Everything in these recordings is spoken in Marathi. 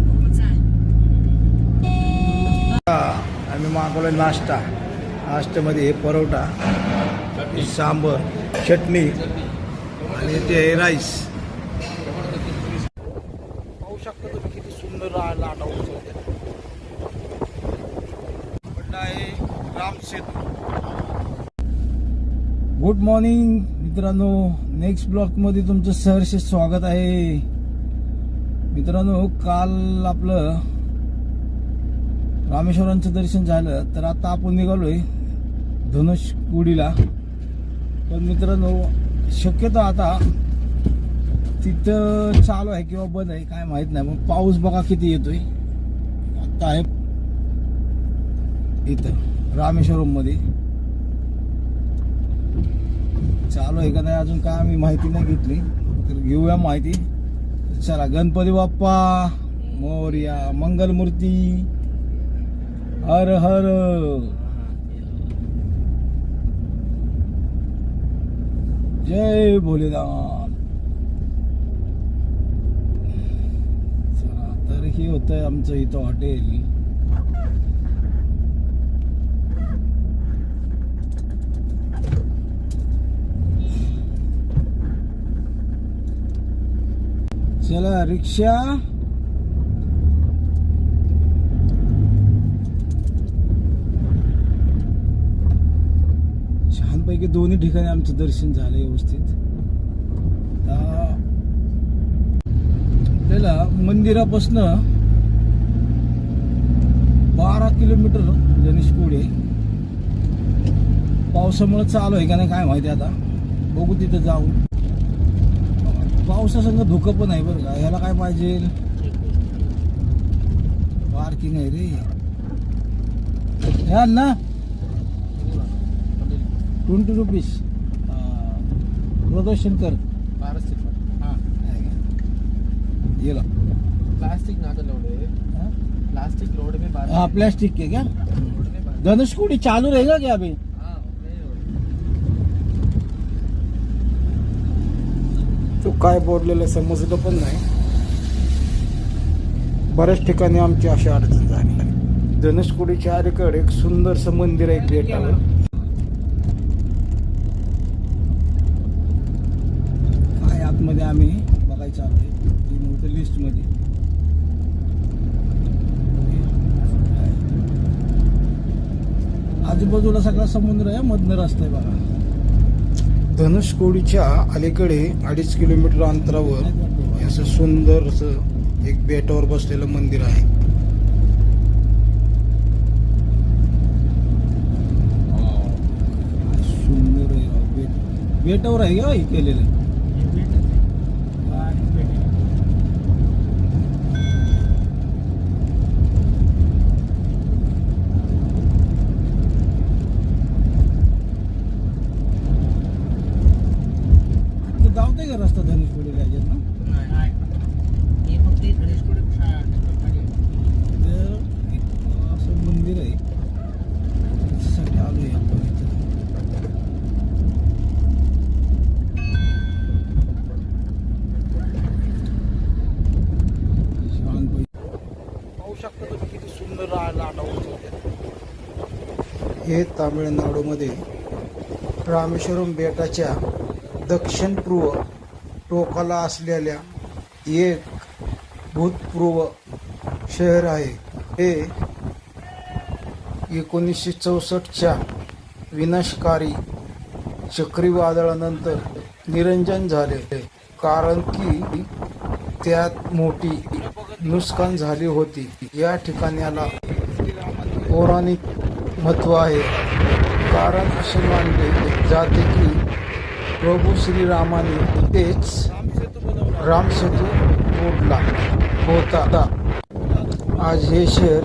पोहोचाल. आम्ही मागवला नाश्ता. नाश्त्यामध्ये हे परोठा सांबर चटणी आणि ते आहे राईस. पाहू शकता तुम्ही किती सुंदर लाटा उचलते आहे. राम सेतू. गुड मॉर्निंग मित्रांनो. नेक्स्ट ब्लॉकमध्ये तुमचं सहर्ष स्वागत आहे. मित्रांनो काल आपलं रामेश्वरांचं दर्शन झालं तर आता आपण निघालोय धनुषकुडीला पण मित्रांनो शक्यतो आता तिथं चालू आहे किंवा बंद आहे काय माहीत नाही. मग पाऊस बघा किती येतोय. आता आहे इथं रामेश्वरममध्ये चालू आहे का नाही? अजून काय आम्ही माहिती नाही घेतली. तर घेऊया माहिती. चला गणपती बाप्पा मोर्या मंगलमूर्ती हर हर. जय भोलेनाथ. चला तर हे होतं आमचं इथं हॉटेल. चला रिक्षा. छानपैकी दोन्ही ठिकाणी आमचं दर्शन झालं व्यवस्थित. आपल्याला मंदिरापासनं बारा किलोमीटर गणेशकोडी आहे पावसामुळे चालू आहे का नाही काय माहिती आता. बघू तिथं जाऊन. पावसासंग धुकं पण आहे बरं का. याला काय पाहिजे? पार्किंग आहे रे. याल ना. ट्वेंटी रुपीज प्रदर्शन कर. प्लास्टिक हां. प्लास्टिक प्लास्टिक रोड में हाँ प्लास्टिक के? क्या धनुष चालू रहेगा क्या अभी तो काय बोललेलं समजलं पण नाही. बऱ्याच ठिकाणी आमची अशी अडचण झाली. धनुषकोडीच्या अलीकडे एक सुंदरसं मंदिर आहे बेटावर. काय आतमध्ये आम्ही बघायचं आहे. लिस्टमध्ये आजूबाजूला सगळा समुद्र आहे मधनं रस्ता आहे बघा. धनुषकोडीच्या अलीकडे अडीच किलोमीटर अंतरावर असं सुंदर असं एक बेटावर बसलेलं मंदिर आहे. सुंदर बेटावर आहे का हे केलेलं ते धावतंय का रस्ता धनुषकोडी राजात ना ये फक्त गणेश कोडे तर एक असं मंदिर आहे त्याच्यासाठी आलोय आपण इथं छानपैकी. पाहू शकता तुम्ही किती सुंदर रा- लाटा उचलतात तामिळनाडूमध्ये. रामेश्वरम बेटाच्या दक्षिणपूर्व टोकाला असलेल्या एक भूतपूर्व शहर आहे. हे एकोणीसशे चौसष्टच्या विनाशकारी चक्रीवादळानंतर निरंजन झाले कारण की त्यात मोठी नुकसान झाली होती. या ठिकाणाला पौराणिक महत्त्व आहे. कारण असे मानले जाते की प्रभू श्रीरामाने तेच रामसेतू तोडला होता. आज हे शहर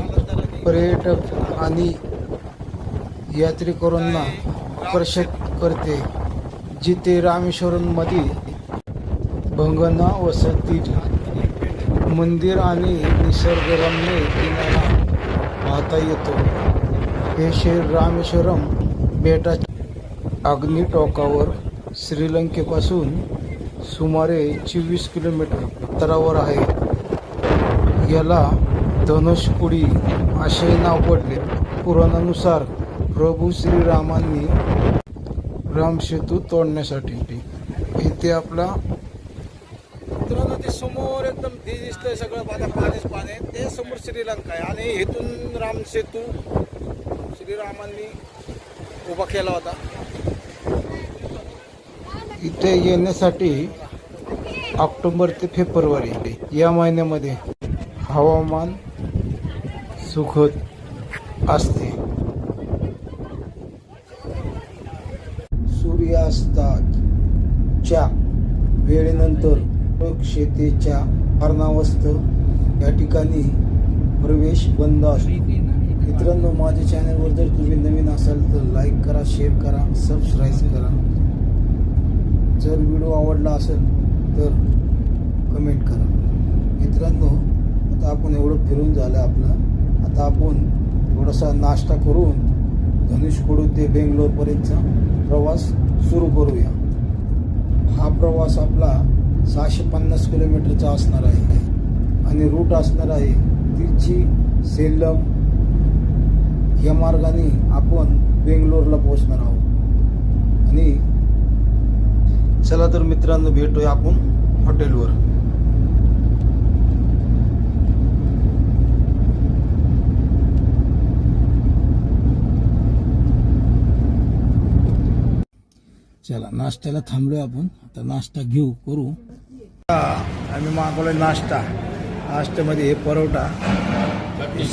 पर्यटक आणि यात्रेकरूंना आकर्षित करते जिथे रामेश्वरमधील भंगना वसतील मंदिर आणि निसर्गरम्य किनारा पाहता येतो. हे शहर रामेश्वरम बेटाच्या अग्निटोकावर श्रीलंकेपासून सुमारे चोवीस किलोमीटर उत्तरावर आहे. याला धनुषकुडी असे नाव पडले. पुराणानुसार प्रभू श्रीरामांनी रामसेतू तोडण्यासाठी इथे आपला मित्रांनो ते समोर एकदम ते दिसतंय सगळं. पाण्याच पाणीच पाणी ते समोर श्रीलंका आहे. आणि इथून रामसेतू श्रीरामांनी उभा केला होता. इथे येण्यासाठी ऑक्टोबर ते फेब्रुवारी या महिन्यामध्ये हवामान सुखद असते. सूर्यास्ताच्या वेळेनंतर शेतीच्या कारणावस्त या ठिकाणी प्रवेश बंद असतो. मित्रांनो माझ्या चॅनलवर जर तुम्ही नवीन असाल तर लाईक करा शेअर करा सबस्क्राईब करा. जर व्हिडिओ आवडला असेल तर कमेंट करा. मित्रांनो आता आपण एवढं फिरून झालं आपलं. आता आपण थोडासा नाश्ता करून धनुषकडून ते बेंगलोरपर्यंतचा प्रवास सुरू करूया. हा प्रवास आपला सहाशे पन्नास किलोमीटरचा असणार आहे. आणि रूट असणार आहे तिरची सेलम या मार्गाने आपण बेंगलोरला पोहोचणार आहोत. आणि चला तर मित्रांनो भेटूया आपण हॉटेलवर. चला नाश्त्याला थांबलोय आपण. आता नाश्ता घेऊ करू. आम्ही मागवलोय नाश्ता. नाश्त्यामध्ये हे परोठा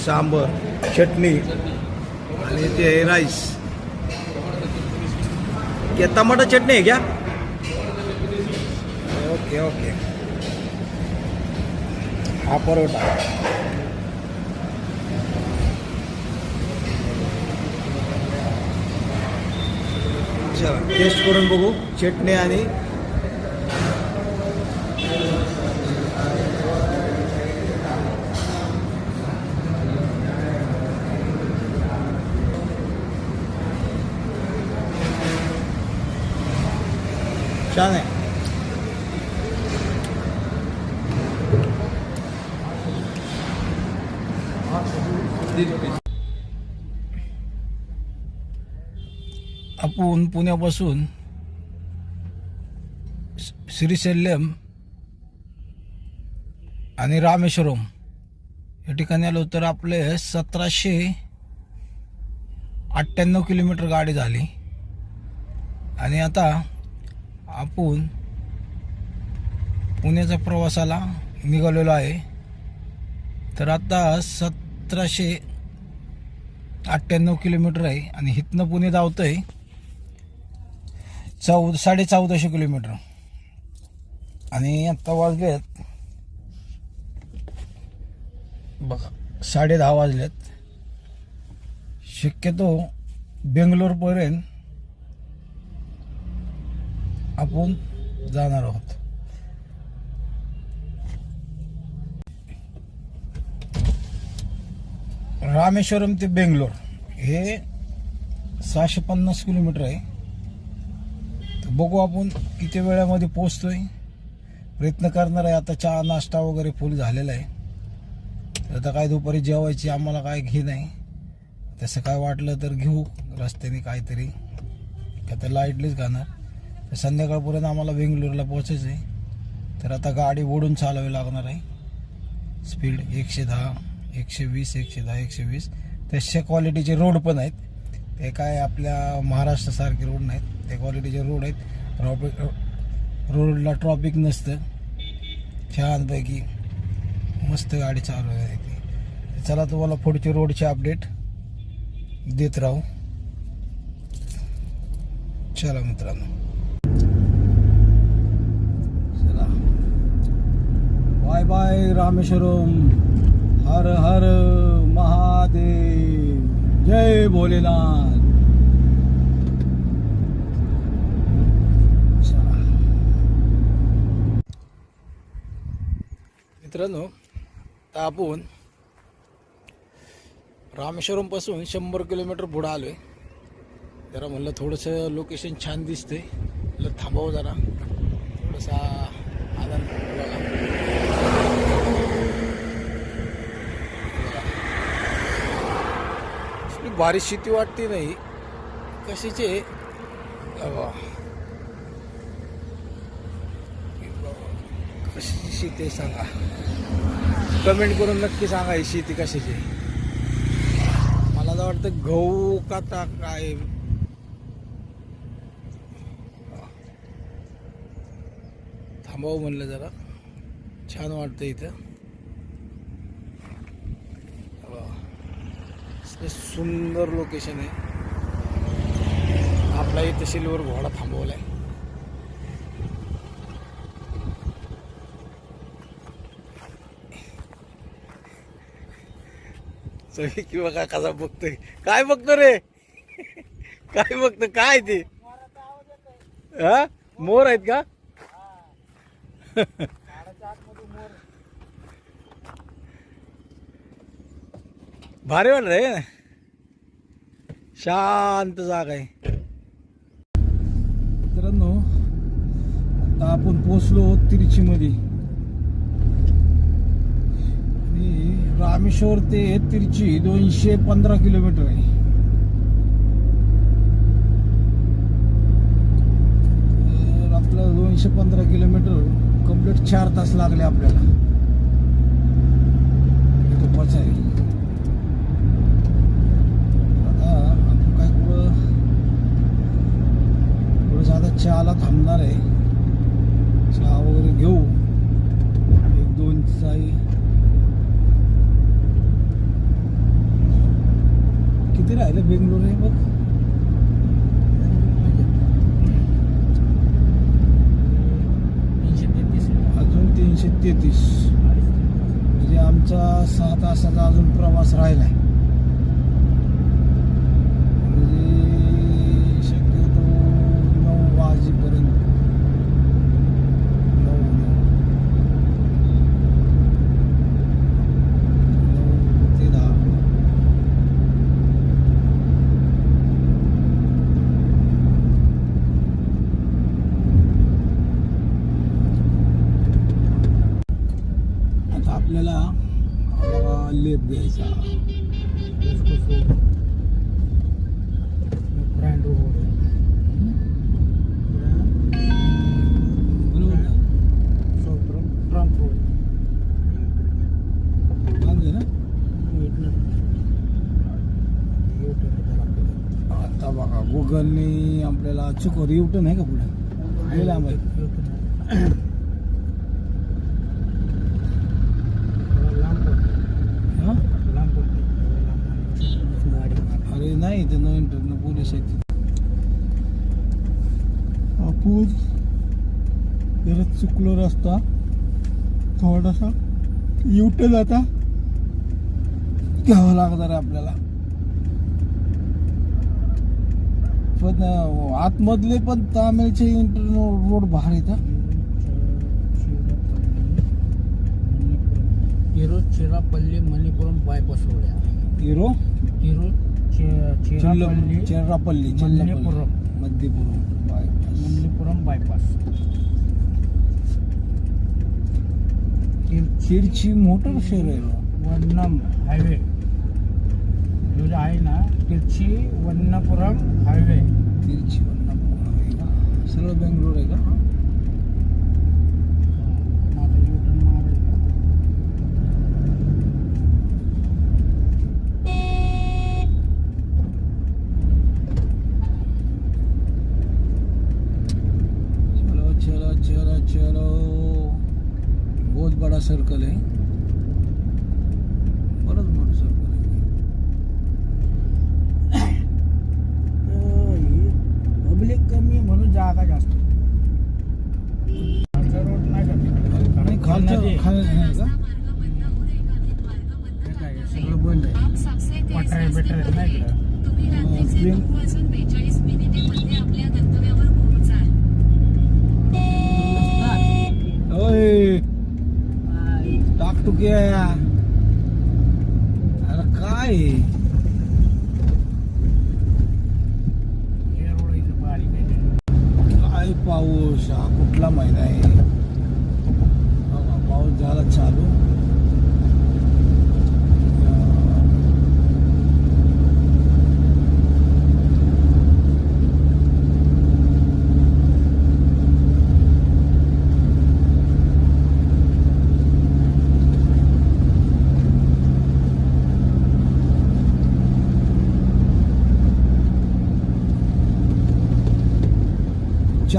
सांबर चटणी आणि ते राईस. क्या टमाटर चटणी आहे क्या? Okay okay. हा परोठा. चला टेस्ट करून बघू. चटणी आणि छान आहे आपण पुण्यापासून श्रीशैल्यम आणि रामेश्वरम या ठिकाणी आलो तर आपले सतराशे अठ्ठ्याण्णव किलोमीटर गाडी झाली. आणि आता आपण पुण्याच्या प्रवासाला निघालेलो आहे. तर आता सतराशे अठ्ठ्याण्णव किलोमीटर आहे आणि इथनं पुणे धावतं आहे चौ साडे चौदाशे किलोमीटर. आणि आत्ता वाजलेत बघा साडे दहा वाजलेत. शक्यतो बेंगलोरपर्यंत आपण जाणार आहोत. रामेश्वरम ते बेंगलोर हे सहाशे पन्नास किलोमीटर आहे. तर बघू आपण किती वेळामध्ये पोचतोय प्रयत्न करणार आहे. आता चहा नाश्ता वगैरे फुल झालेला आहे. तर आता काय दुपारी जेवायची आम्हाला काय घे नाही. तसं काय वाटलं तर घेऊ. रस्त्याने काहीतरी. आता तर लाईटलीच घालणार तर संध्याकाळपर्यंत आम्हाला बेंगलोरला पोचायचं आहे. तर आता गाडी ओढून चालावी लागणार आहे. स्पीड एकशे दहा एकशे वीस एकशे दहा एकशे वीस. तशा क्वालिटीचे रोड पण आहेत. ते काय आपल्या महाराष्ट्रासारखे रोड नाहीत. ते क्वालिटीचे रोड आहेत. ट्रॉपिक रोडला ट्रॉफिक नसतं. छानपैकी मस्त गाडी चालू आहे ती. चला तुम्हाला पुढचे रोडचे अपडेट देत राहू. चला मित्रांनो चला बाय बाय रामेश्वरम हर हर महादेव जय भोलेनाथ. मित्रांनो आता आपण रामेश्वरमपासून शंभर किलोमीटर पुढं आलोय. जरा म्हणलं थोडंसं लोकेशन छान दिसतंय. म्हणलं थांबावं जरा. थोडासा आनंद बघा. इतकी भारी शेती वाटते नाही. कशाची? आहे? कशाची शेती आहे सांगा. कमेंट करून नक्की सांगा ही शेती कशाची आहे. मला तर वाटतं गहू काता काय थांबावं म्हणलं जरा. छान वाटतं इथं. सुंदर लोकेशन आहे. आपला इथं सिल्वर घोडा थांबवलाय. सगळी किंवा का कसा बघतोय. काय बघतो रे? काय बघतो? काय ते? हा? मोर आहेत का? भारी वाटत आहे ना शांत जागा आहे. मित्रांनो आता आपण पोचलो तिरुचीमध्ये आणि रामेश्वर ते तिरुची दोनशे पंधरा किलोमीटर आहे. आपलं दोनशे पंधरा किलोमीटर कंप्लीट चार तास लागले आपल्याला. पोचायला आता आपण काय कुठं थोडंसं आता चहाला थांबणार आहे चहा वगैरे घेऊ एक दोन चाई किती राहिलं बेंगलोर आहे बघ तीनशे तेहतीस अजून तीनशे तेहतीस म्हणजे आमचा सहा तासाचा अजून प्रवास राहिलाय म्हणजे शक्यतो नऊ वाजेपर्यंत नऊ नऊ नऊ ते दहा आता आपल्याला हा लेप घ्यायचा बरोबर ना मागे ना आता बघा गुगलने आपल्याला चुकवर युटर्न आहे का पुढे? हा? अरे नाही ते नवीन टर्न पोलीस आहेत. आपण जरा चुकलो रस्ता. थोडासा. युटर्न आता. घ्यावा लागणार आहे आपल्याला. पण आतमधले पण तामिळचे इंटरनल रोड भारी आहेत तिरुचिरापल्ली मणिपुरम बायपास रोड आहे hero Tiruchirappalli Chirrapalli Mallepuram. Madhyapuram bypass. Mallipuram bypass Trichy motor शहर आहे. वन्नम हायवे जो जे आहे ना तिरची वन्नपुरम हायवे. तिरची वन्नापुरम आहे का? बेंगलोर आहे का? चलो चलो चलो चलो. बहुत बड़ा सर्कल है.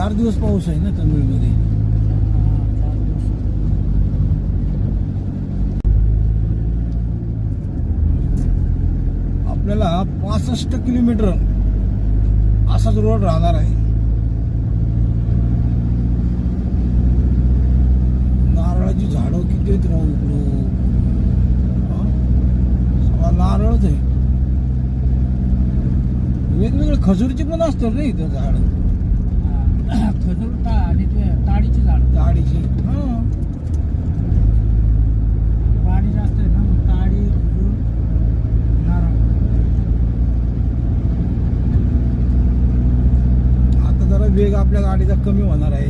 चार दिवस पाऊस आहे ना तमिळमध्ये आपल्याला पासष्ट किलोमीटर असाच रोड राहणार आहे. नारळाची झाडं किती आहेत राहू इकडं? नारळच आहे. वेगवेगळे खजूरचे पण असतात ना इथं झाड खजूर टा आणि ते ताडीची झाड दाढीचे हा पाणी जास्त आहे ना मग ताडी खजूर नारळ आता जरा वेग आपल्या गाडीचा कमी होणार आहे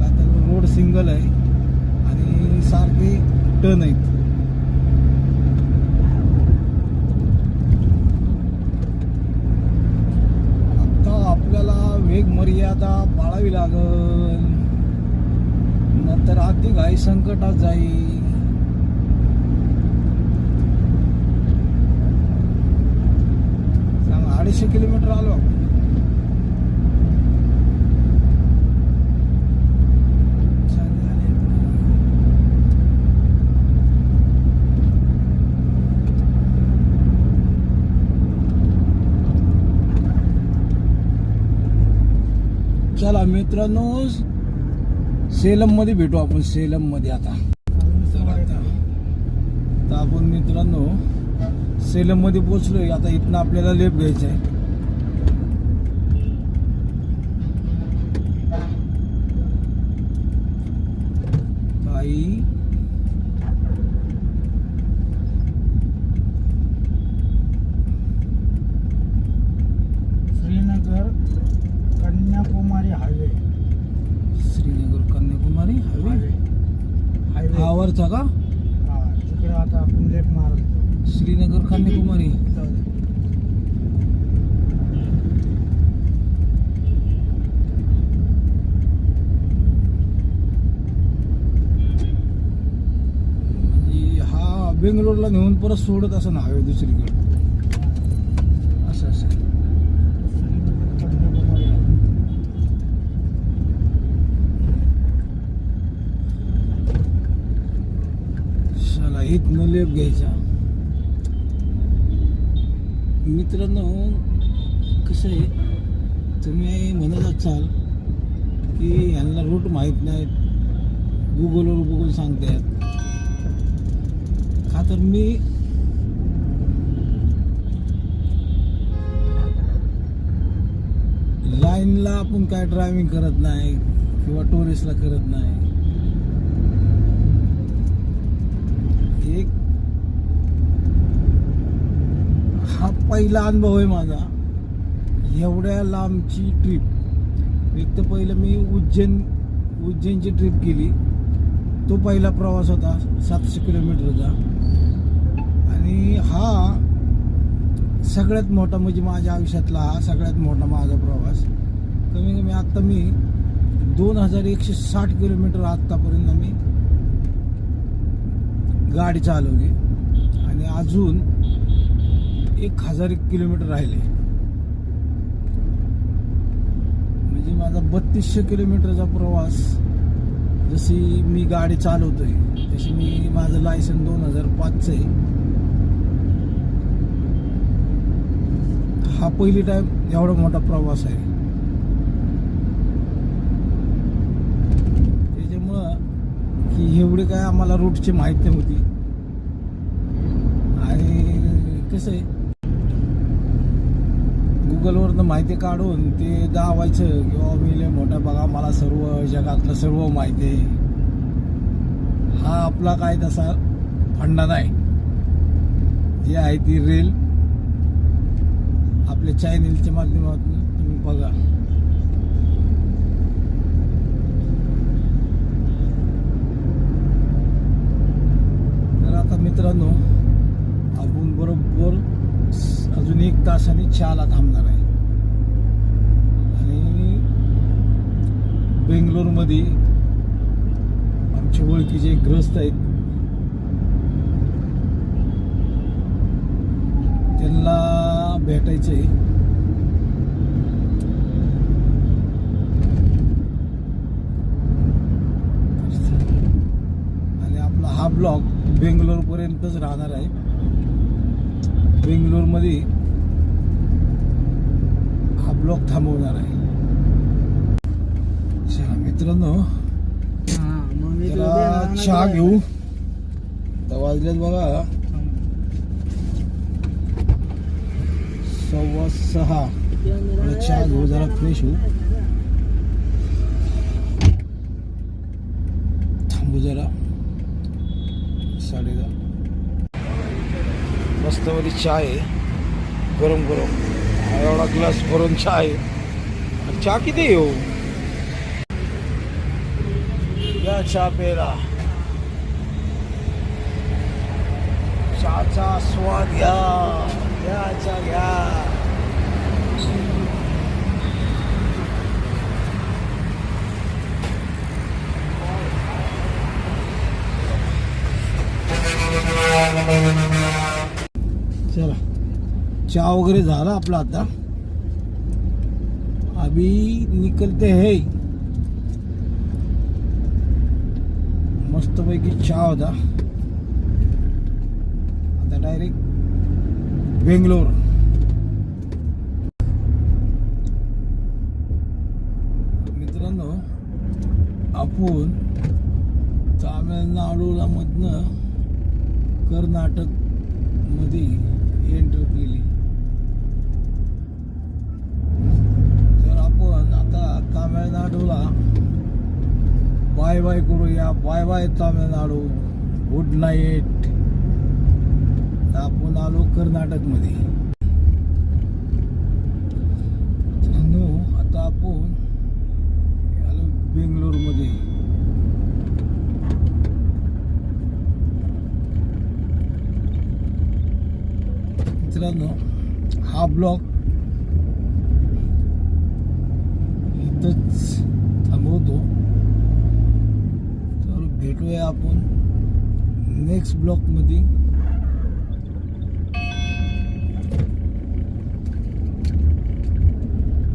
आता रोड सिंगल आहे आणि सारखे टर्न आहेत आता आपल्याला वेग मर्यादा पाळावी लागल नंतर अति घाई संकटात जाई. सांग अडीचशे किलोमीटर आलो. चला मित्रांनो सेलममध्ये भेटू आपण सेलममध्ये आता तर आपण मित्रांनो सेलममध्ये पोहोचलोय आता इथनं आपल्याला लेप घ्यायचा आहे ताई Srinagar Kanyakumari highway Srinagar Kanyakumari highway highway highway आवरचा का हा तिकडे आता आपण लेप मारत श्रीनगर कन्याकुमारी म्हणजे हा बेंगलोरला नेऊन परत सोडत असं हवे दुसरीकडे. असं असं. श्रीनगर इथनं लेप घ्यायचा. मित्रांनो कसं आहे तुम्ही म्हणत असाल की यांना रूट माहीत नाहीत गुगलवर बघून सांगतात. का तर मी लाईनला आपण काय ड्रायव्हिंग करत नाही किंवा टुरिस्टला करत नाही. एक हा पहिला अनुभव आहे माझा. एवढ्या लांबची ट्रिप एक तर पहिलं मी उज्जैन उज्जैनची ट्रिप केली. तो पहिला प्रवास होता सातशे किलोमीटरचा. आणि हा सगळ्यात मोठा म्हणजे माझ्या आयुष्यातला हा सगळ्यात मोठा माझा प्रवास. कमी कमी आत्ता मी दोन हजार एकशे साठ किलोमीटर आत्तापर्यंत मी गाडी चालवली. आणि अजून एक हजार एक किलोमीटर राहिले. म्हणजे माझा बत्तीसशे किलोमीटरचा प्रवास जशी मी गाडी चालवतोय तशी मी माझं लायसन दोन हजार पाचचं आहे. हा पहिली टाईम एवढा मोठा प्रवास आहे. की एवढी काय आम्हाला रूटची माहिती नव्हती. आणि कसं आहे गुगलवरनं माहिती काढून ते दावायचं किंवा मी लय मोठा बघा मला सर्व जगातलं सर्व माहिती आहे. हा आपला काय तसा फंडा नाही. जी आहे ती रेल आपल्या चॅनेलच्या माध्यमातून तुम्ही बघा. मित्रांनो आपण बरोबर अजून एक तासाने चहाला थांबणार आहे. आणि बेंगलोरमध्ये आमच्या ओळखीचे ग्रस्त आहेत. त्यांना भेटायचं आहे ब्लॉग बेंगलोरपर्यंतच राहणार आहे. बेंगलोरमध्ये हा ब्लॉक थांबवणार आहे. मित्रांनो जरा चहा घेऊ. तर वाजलेत बघा. सव्वा सहा. चहा घेऊ जरा फ्रेश होऊ. थांबू जरा साडे दहा मस्त मध्ये चहा आहे. गरम गरम. एवढा ग्लास भरून चहा आहे. आणि चहा किती येऊ हो? या चहा पेला चहाचा स्वाद घ्या. घ्या चहा घ्या. चला चहा वगैरे झाला आपला आता. अभी निकलते है. मस्तपैकी चहा होता. आता डायरेक्ट बेंगलोर. मित्रांनो आपण तामिळनाडूला मधनं कर्नाटकमध्ये एंटर केली तर आपण आता तामिळनाडूला बाय बाय करूया bye bye Tamil Nadu good night आपण आलो कर्नाटकमध्ये. आता आपण आलो बेंगलोरमध्ये. मित्रांनो हा ब्लॉक इथंच थांबवतो. तर भेटूया आपण नेक्स्ट ब्लॉकमध्ये